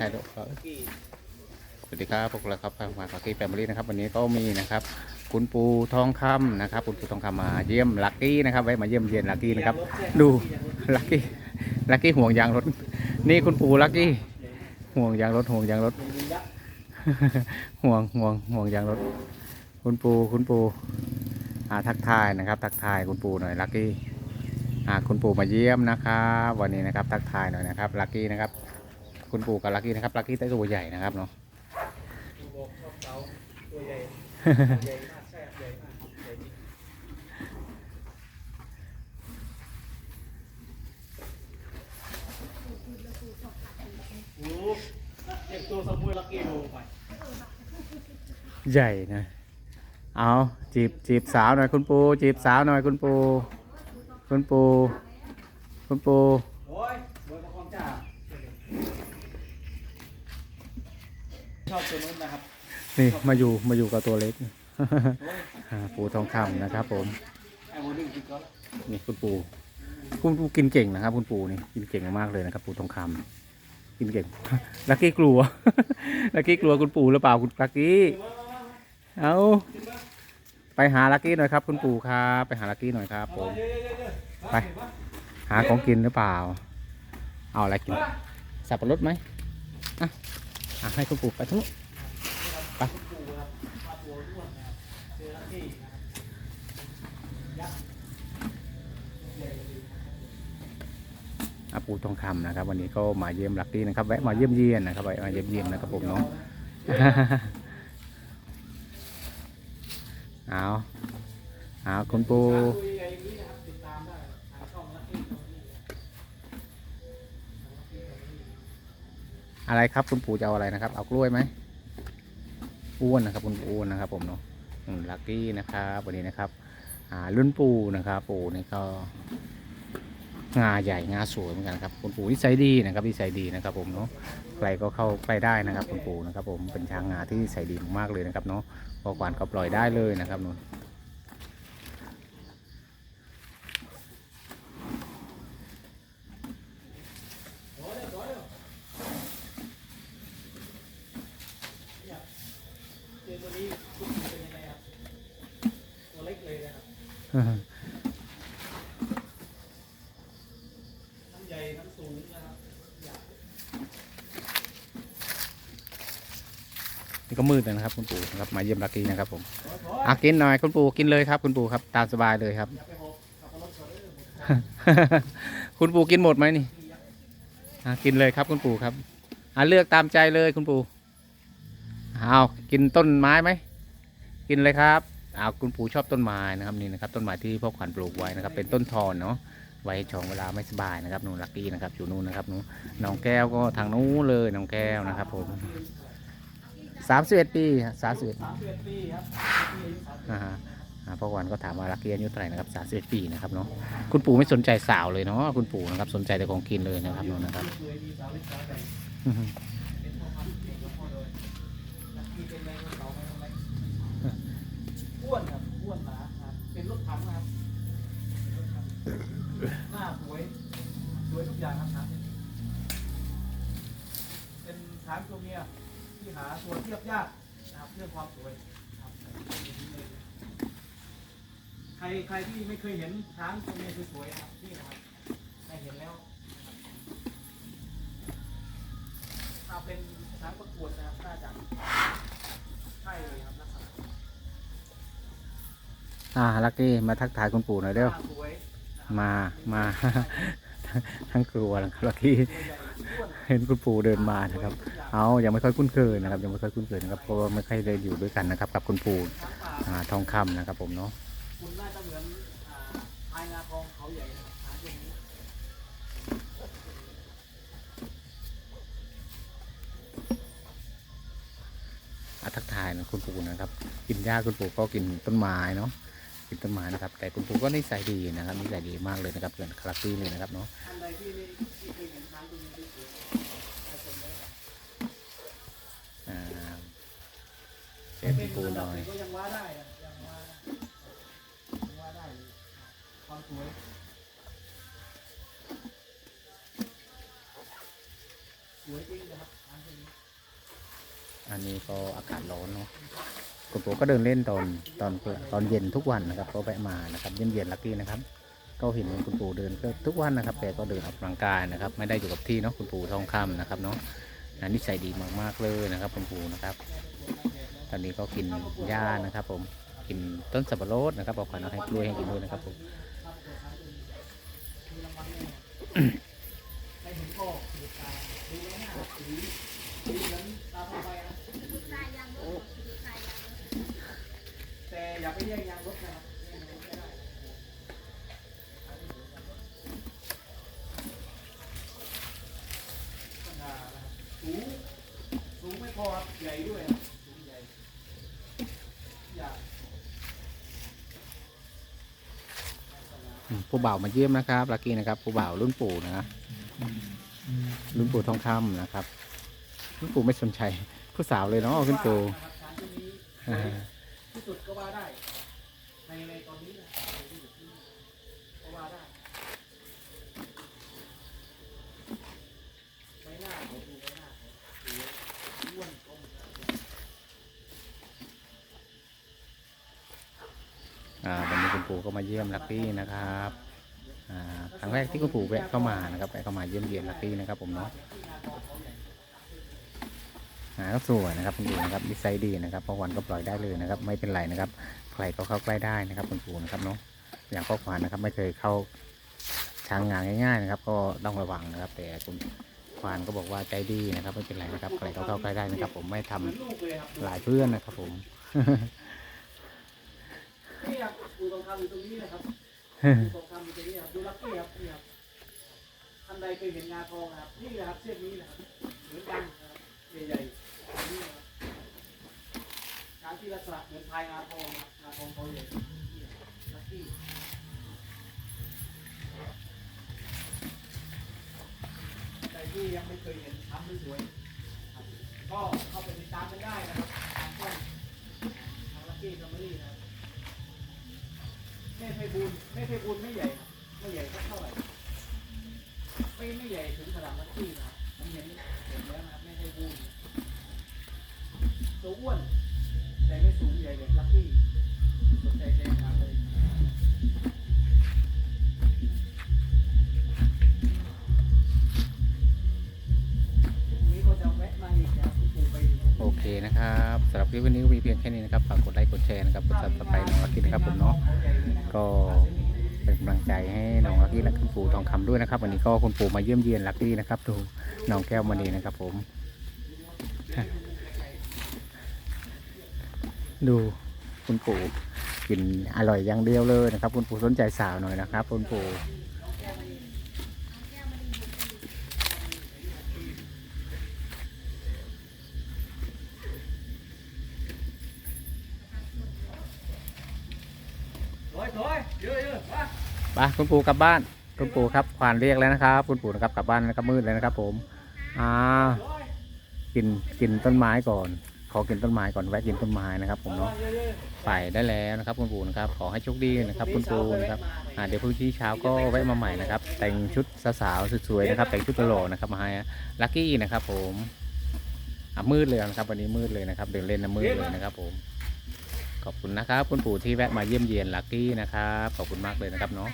ถ่ายรูปครับสวัสดีครับพวกเราครับทางมาคากี้แฟมิลี่นะครับ วันนี้ก็มีนะครับ คุณปูทองคำนะครับ คุณปูทองคำมาเยี่ยมลักกี้นะครับไว้มาเยี่ยมเยียนลักกี้นะครับ ดูลักกี้ลักกี้ห่วงยางรถ นี่คุณปูลักกี้ห่วงยางรถห่วงยางรถ ห่วงห่วงห่วงยางรถ คุณปูคุณปูอาทักทายนะครับ ทักทายคุณปูหน่อยลักกี้อาคุณปูมาเยี่ยมนะครับ วันนี้นะครับ ทักทายหน่อยนะครับลักกี้นะครับ คุณปู่กับลักกี้นะครับลักกี้ตัวใหญ่นะครับเนาะโอ้เด็กตัวสมุยลักกี้โลไปใหญ่นะ เอาจีบจีบสาวหน่อยคุณปู่จีบสาวหน่อยคุณปู่คุณปู่คุณปู่โอ้ยบอยประคองจ่า ชอบตัวนู้นนะครับนี่มาอยู่มาอยู่กับตัวเล็กอ่าปูทองคำนะครับ ผม ไอ้โมดิ้งกินก็นี่คุณปูคุณปูกินเก่งนะครับ คุณปูนี่กินเก่งมากเลยนะครับปูทองคำกินเก่ง ลักกี้กลัว ลักกี้กลัวคุณปูหรือเปล่าคุณลักกี้ เอาไปหาลักกี้หน่อยครับ คุณปู่ครับไปหาลักกี้หน่อยครับผม ไป หาของกินหรือเปล่า เอาอะไรกิน สับปะรดไหมอะ อะให้คุณปู่ไปทุกไปอาปูทองคำนะครับ วันนี้ก็มาเยี่ยมลักกี้นะครับแวะมาเยี่ยมเยียนนะครับแวะมาเยี่ยมเยียนนะครับผมเนาะเอาเอาคุณปู คุยอะไรอย่างนี้นะครับติดตามได้ทางช่องลักกี้ อะไรครับคุณปู่จะเอาอะไรนะครับ เอากล้วยไหมอ้วนนะครับคุณปู่อ้วนนะครับ ผมเนาะลักกี้นะครับวันนี้นะครับ อ่ารุ่นปู่นะครับ ปู่นี่ก็งาใหญ่งาสวยเหมือนกันครับคุณปู่นิสัยดีนะครับนิสัยดีนะครับ ผมเนาะใครก็เข้าไปได้นะครับคุณปู่นะครับ ผมเป็นช้างงาที่นิสัยดีมากๆเลยนะครับเนาะพอขวานก็ปล่อยได้เลยนะครับนุ่น เจอตัวนี้คุณเป็นยังไงครับตัวเล็กเลยนะครับน้ำใหญ่น้ำสูงนะครับอยาก นี่ก็มืดแล้วนะครับคุณปู่นะครับมาเยี่ยมลักกี้นะครับผมอยถอยอะกินหน่อยคุณปู่กินเลยครับ คุณปู่ครับ ตามสบายเลยครับ คุณปู่กินหมดไหมนี่กินเลยครับคุณปู่ครับอะเลือกตามใจเลยคุณปู่ เอากินต้นไม้ไหม กินเลยครับเอาคุณปู่ชอบต้นไม้นะครับนี่นะครับ ต้นไม้ที่พ่อขวัญปลูกไว้นะครับ เป็นต้นทอนเนาะไว้ชองเวลาไม่สบายนะครับนูลักกี้นะครับอยู่นู่นนะครับนูนน้องแก้วก็ทางนู้นเลยน้องแก้วนะครับผมสามสิบเอ็ดปีสามสิบเอ็ดปีครับอ่าฮะอาพ่อวันก็ถามว่าลักกี้อายุเท่าไหร่นะครับสามสิบเอ็ดปีนะครับเนาะคุณปู่ไม่สนใจสาวเลยเนาะคุณปู่นะครับสนใจแต่ของกินเลยนะครับเนาะนะครับ นะครับหน้าสวยสวยทุกอย่างครับถังเนี่ยเป็นช้างตัวเมียที่หาตัวเทียบยากนะครับเรื่องความสวยครับใครใครที่ไม่เคยเห็นช้างตัวเมียสวยๆนะครับนี่นะครับได้เห็นแล้วถ้าเป็นช้างประกวดนะครับน่าจะใช่เลยครับ อ่าลักกี้มาทักทายคุณปู่หน่อยเร็วหน้าสวยนะครับมามาทั้งกลัวนะครับลักกี้ตัวใหญ่อ้วนเห็นคุณปู่เดินมานะครับ เอายังไม่ค่อยคุ้นเคยนะครับ ยังไม่ค่อยคุ้นเคยนะครับเพราะว่าไม่ค่อยได้อยู่ด้วยกันนะครับ กับคุณปู่ช้างป่าอ่าทองคำนะครับ ผมเนาะคุณน่าจะเหมือนอ่าพายนาทองเขาใหญ่นะครับช้างตัวนี้อะทักทายนะคุณปู่นะครับ กินหญ้าคุณปู่ก็กินต้นไม้เนาะ กินต้นไม้นะครับ แต่คุณปู่ก็นิสัยดีนะครับนิสัยดีมากเลยนะครับเกินคาราตี้เลยนะครับเนาะเคยเห็นช้างตัวนี้สวยๆให้ชมได้อ่าเช็ดคุณปู่หน่อยความสวยสวยจริงนะครับอันนี้ก็อากาศร้อนเนาะ คุณปู่ก็เดินเล่นตอนตอนตอนเย็นทุกวันนะครับ ก็แวะมานะครับเย็นเย็นลักกี้นะครับ ก็เห็นคุณปู่เดินก็ทุกวันนะครับแกก็เดินออกกำลังกายนะครับ ไม่ได้อยู่กับที่เนาะคุณปู่ทองคำนะครับเนาะนิสัยดีมากๆเลยนะครับคุณปู่นะครับ ตอนนี้ก็กินหญ้านะครับ ผมกินต้นสับปะรดนะครับเอาขวัญเอาให้กล้วยให้กินด้วยนะครับผมไม่เห็นก็ดูตาดูแล้วหน้าสีสีเหมือนตาพาไปนะแต่ อย่าไปแย่งยางรถนะครับสูงสูงไม่พอครับใหญ่ด้วยครับสูงใหญ่อยากผู้บ่าวมาเยี่ยมนะครับลักกี้นะครับผู้บ่าวรุ่นปู่นะรุ่นปู่ทองคำนะครับรุ่นปู่ไม่สนใจผู้สาวเลยเนาะคุณปู่ ที่สุดก็ว่าได้ ในในตอนนี้นะในที่สุดที่ก็ว่าได้ใบหน้าเขาดูใบหน้าเขาดูอ้วนกลมอ่าวันนี้คุณปู่ก็มาเยี่ยมลักกี้นะครับอ่าครั้งแรกที่คุณปู่แวะเข้ามานะครับแวะเข้ามาเยี่ยมเยียนลักกี้นะครับผมเนาะ อ่าก็สวยนะครับคุณปู่นะครับดีไซน์ดีนะครับพอวันก็ปล่อยได้เลยนะครับ ไม่เป็นไรนะครับ ใครก็เข้าใกล้ได้นะครับคุณปู่นะครับเนาะอย่างพ่อขวานนะครับ ไม่เคยเข้าช้างงานง่ายๆนะครับ ก็ต้องระวังนะครับ แต่คุณควานก็บอกว่าใจดีนะครับไม่เป็นไรนะครับใครก็เข้าใกล้ได้นะครับ ผมไม่ทำเหมือนลูกเลยครับหลายเพื่อนนะครับ ผมนี่ครับดูตรงคำอยู่ตรงนี้นะครับดูตรงคำอยู่ตรงนี้ครับดูลักกี้ครับนี่ครับท่านใดเคยเห็นงาทองนะครับนี่แหละครับเชือกนี้นะครับเหมือนกันนะครับใหญ่ๆอันนี้นะครับการที่ลัก ษณะเหมือนพายงาทองนะครับงาทองเขาใหญ่ลักกี้ใครที่ยังไม่เคยเห็นช้ำสวย ก็เข้าไปติดตามกันได้นะครับทางช่องทางลักกี้แฟมิลี่นะแม่ไพบูลแม่ไพบูลไม่ใหญ่ ไม่ใหญ่สักเท่าไหร่ ไม่ไม่ใหญ่ถึงขนาดลักกี้นะครับผมเห็นเห็นแล้วนะครับแม่ไพบูลตัวอ้วน แต่ไม่สูงใหญ่แบบลักกี้สนใจใจมาเลยโอเคนะครับสำหรับคลิปวันนี้ก็มีเพียงแค่นี้นะครับฝากกดไลค์กดแชร์นะครับกดซับสไครต์น้องลักกี้นะครับผมเนาะก็เป็นกำลังใจให้น้องลักกี้และคุณปู่ทองคำด้วยนะครับ วันนี้ก็คุณปู่มาเยี่ยมเยียนลักกี้นะครับดูน้องแก้วมณีนะครับผม ดูคุณปู่กินอร่อยอย่างเดียวเลยนะครับ คุณปู่สนใจสาวหน่อยนะครับ คุณปู่ไปคุณปู่กลับบ้าน คุณปู่ครับควานเรียกแล้วนะครับ คุณปู่นะครับกลับบ้านนะครับมืดเลยนะครับ ผมอ่ากินกินต้นไม้ก่อน ขอกินต้นไม้ก่อนแวะกินต้นไม้นะครับ ผมเนาะไปได้แล้วนะครับ คุณปู่นะครับ ขอให้โชคดีนะครับ คุณปู่นะครับอ่าเดี๋ยวพรุ่งนี้เช้าก็แวะมาใหม่นะครับ แต่งชุดสาวๆสวยๆนะครับ แต่งชุดตลกนะครับมาให้ลักกี้นะครับ ผมอะมืดเลยนะครับ วันนี้มืดเลยนะครับ เดินเล่นนะมืดเลยนะครับ ผม ขอบคุณนะครับ คุณปู่ที่แวะมาเยี่ยมเยียนลักกี้นะครับขอบคุณมากเลยนะครับเนาะ